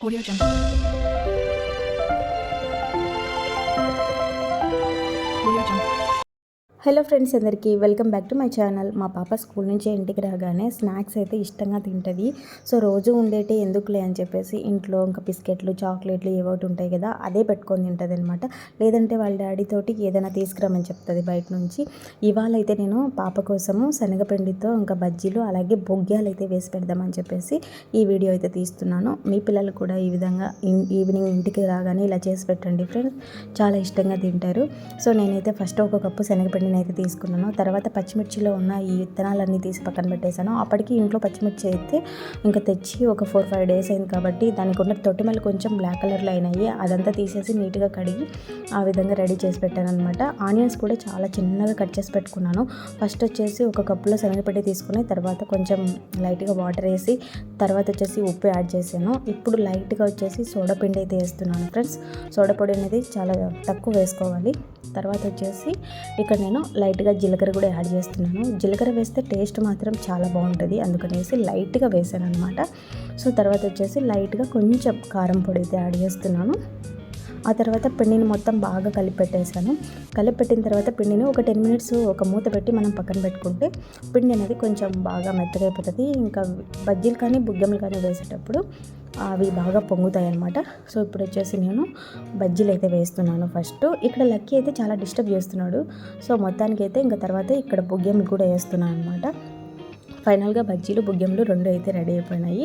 Audio Jungle. Hello friends అందరికీ welcome back to my channel. మా పాప స్కూల్ నుంచి ఇంటికి రాగానే స్నాక్స్ అయితే ఇష్టంగా తింటుంది. సో రోజు ఉండేటి ఎందుకులే అని చెప్పేసి ఇంట్లో ఇంకా బిస్కెట్లు చాక్లెట్లు ఏవోటి ఉంటాయి కదా అదే పెట్టుకొని తింటుంది అనమాట లేదంటే వాళ్ళ డాడీ తోటి ఏదైనా తీసుకురామని చెప్తుంది బయట నుంచి. ఇవాళ అయితే నేను పాప కోసము శనగపిండితో ఇంకా బజ్జీలు అలాగే బొగ్గ్యాలు అయితే వేసి పెడదామని చెప్పేసి ఈ వీడియో అయితే తీస్తున్నాను. మీ పిల్లలు కూడా ఈ విధంగా ఈవినింగ్ ఇంటికి రాగానే ఇలా చేసి పెట్టండి ఫ్రెండ్స్. చాలా ఇష్టంగా తింటారు. సో నేనైతే ఫస్ట్ ఒక కప్పు శనగపిండిని అయితే తీసుకున్నాను. తర్వాత పచ్చిమిర్చిలో ఉన్న ఈ విత్తనాలన్నీ తీసి పక్కన పెట్టేశాను. అప్పటికి ఇంట్లో పచ్చిమిర్చి అయితే ఇంకా తెచ్చి ఒక ఫోర్ ఫైవ్ డేస్ అయింది కాబట్టి దానికి ఉన్న తొట్టిమలు కొంచెం బ్లాక్ కలర్లో అయినాయి. అదంతా తీసేసి నీట్గా కడిగి ఆ విధంగా రెడీ చేసి పెట్టాను అనమాట ఆనియన్స్ కూడా చాలా చిన్నగా కట్ చేసి పెట్టుకున్నాను. ఫస్ట్ వచ్చేసి ఒక కప్పులో శనగపిండి తీసుకుని తర్వాత కొంచెం లైట్గా వాటర్ వేసి తర్వాత వచ్చేసి ఉప్పు యాడ్ చేశాను. ఇప్పుడు లైట్గా వచ్చేసి సోడా పిండి అయితే వేస్తున్నాను ఫ్రెండ్స్. సోడా పొడి అనేది చాలా తక్కువ వేసుకోవాలి. తర్వాత వచ్చేసి ఇక్కడ నేను లైట్గా జీలకర్ర కూడా యాడ్ చేస్తున్నాను. జీలకర్ర వేస్తే టేస్ట్ మాత్రం చాలా బాగుంటుంది. అందుకనేసి లైట్గా వేసాను అనమాట సో తర్వాత వచ్చేసి లైట్గా కొంచెం కారం పొడి అయితే యాడ్ చేస్తున్నాను. ఆ తర్వాత పిండిని మొత్తం బాగా కలిపెట్టేసాను. కలిపెట్టిన తర్వాత పిండిని ఒక టెన్ మినిట్స్ ఒక మూత పెట్టి మనం పక్కన పెట్టుకుంటే పిండి అనేది కొంచెం బాగా మెత్తగా అయిపోతుంది ఇంకా బజ్జీలు కానీ బుగ్గములు కానీ వేసేటప్పుడు అవి బాగా పొంగుతాయి అనమాట సో ఇప్పుడు వచ్చేసి నేను బజ్జీలు అయితే వేస్తున్నాను ఫస్ట్. ఇక్కడ లక్కీ అయితే చాలా డిస్టర్బ్ చేస్తున్నాడు. సో మొత్తానికి అయితే ఇంకా తర్వాత ఇక్కడ బుగ్గములు కూడా వేస్తున్నాను అనమాట ఫైనల్గా బజ్జీలు బుగ్గెములు రెండు అయితే రెడీ అయిపోయినాయి.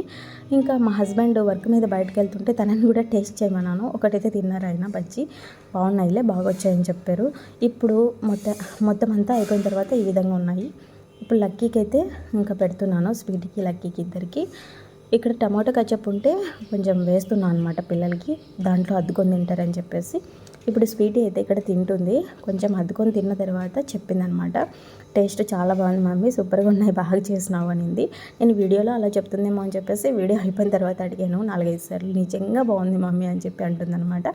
ఇంకా మా హస్బెండ్ వర్క్ మీద బయటకు వెళ్తుంటే తనని కూడా టేస్ట్ చేయమన్నాను. ఒకటైతే తిన్నారు ఆయన బజ్జీ. బాగున్నాయిలే బాగా వచ్చాయని చెప్పారు. ఇప్పుడు మొత్తం మొత్తం అంతా అయిపోయిన తర్వాత ఈ విధంగా ఉన్నాయి. ఇప్పుడు లక్కీకి అయితే ఇంకా పెడుతున్నాను స్వీట్కి లక్కీకి ఇద్దరికి. ఇక్కడ టమాటో కచ్చప్ ఉంటే కొంచెం వేస్తున్నాను అనమాట పిల్లలకి. దాంట్లో అద్దుకొని తింటారని చెప్పేసి. ఇప్పుడు స్వీట్ అయితే ఇక్కడ తింటుంది. కొంచెం అద్దుకొని తిన్న తర్వాత చెప్పిందనమాట టేస్ట్ చాలా బాగుంది మమ్మీ. సూపర్గా ఉన్నాయి. బాగా చేసినావు అనింది. నేను వీడియోలో అలా చెప్తుందేమో అని చెప్పేసి వీడియో అయిపోయిన తర్వాత అడిగాను. నాలుగైదు సార్లు నిజంగా బాగుంది మమ్మీ అని చెప్పి అంటుందన్నమాట.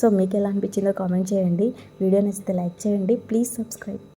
సో మీకు ఎలా అనిపించిందో కామెంట్ చేయండి. వీడియో నచ్చితే లైక్ చేయండి. Please subscribe.